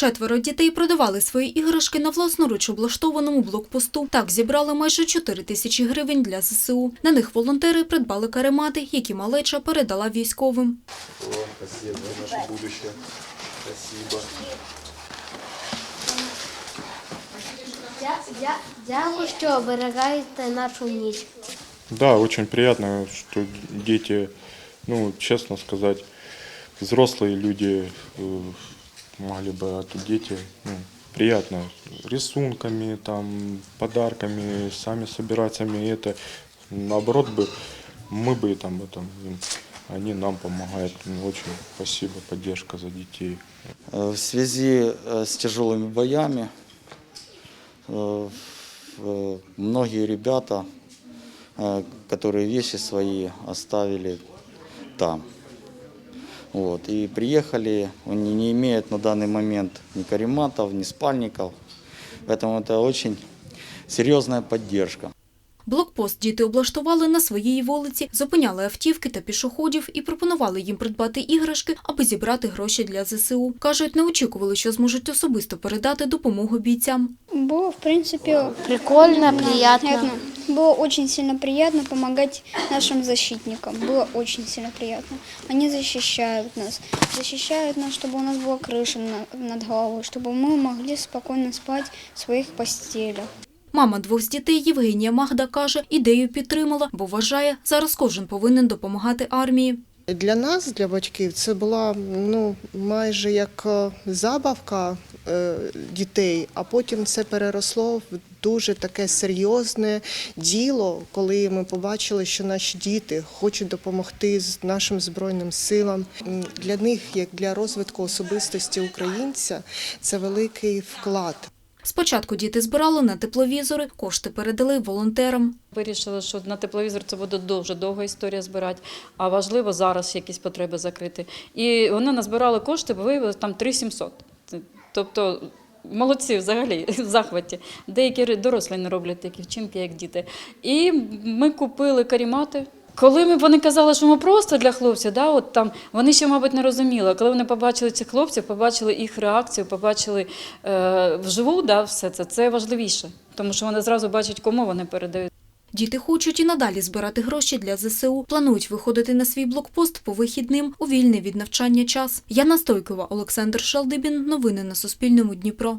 Четверо дітей продавали свої іграшки на власноруч облаштованому блокпосту. Так зібрали майже 4 тисячі гривень для ЗСУ. На них волонтери придбали каремати, які малеча передала військовим. О, спасибо, наше будущее. Спасибо. Дя- Дякую, що оберігаєте нашу ніч. Да, очень приятно, что дети, ну, честно сказать, взрослые люди э, могли бы, а тут дети, ну, приятно, рисунками, там, подарками, сами собирателями, это, наоборот бы, мы бы там, это, им, они нам помогают, Ну, очень спасибо, поддержка за детей. Э, В связи э, с тяжелыми боями э, многие ребята, э, которые вещи свои оставили там. Вот, и приехали, они не имеют на данный момент ни карематов, ни спальников. Поэтому это очень серьезная поддержка. Блокпост діти облаштували на своїй вулиці, зупиняли автівки та пішоходів і пропонували їм придбати іграшки, аби зібрати гроші для ЗСУ. Кажуть, не очікували, що зможуть особисто передати допомогу бійцям. Было, в принципе, Прикольно, приємно. приятно. Было очень сильно приятно помогать нашим защитникам. Было очень сильно приятно. Они защищают нас. Защищают нас, чтобы у нас была крыша на- над головой, чтобы мы могли спокойно спать в своих постелях. Мама двох з дітей Євгенія Магда каже, ідею підтримала, бо вважає, зараз кожен повинен допомагати армії. Для нас, для батьків, це була ну майже як е, забавка е, дітей, а потім це переросло в дуже таке серйозне діло, коли ми побачили, що наші діти хочуть допомогти з нашим збройним силам. Для них, як для розвитку особистості українця, це великий вклад. Спочатку діти збирали на тепловізори, кошти передали волонтерам. Вирішили, що на тепловізор це буде дуже довга історія збирати, а важливо зараз якісь потреби закрити. І вони назбирали кошти, бо виявилось там 3700. Тобто молодці взагалі в захваті. Деякі дорослі не роблять такі вчинки, як діти. І ми купили карімати. Коли ми, вони казали, що ми просто для хлопців, да, от там, вони ще, мабуть, не розуміли. Коли вони побачили цих хлопців, побачили їх реакцію, побачили е, вживу да, все це, це важливіше, тому що вони зразу бачать, кому вони передають. Діти хочуть і надалі збирати гроші для ЗСУ. Планують виходити на свій блокпост по вихідним у вільний від навчання час. Яна Стойкова, Олександр Шалдибін. Новини на Суспільному. Дніпро.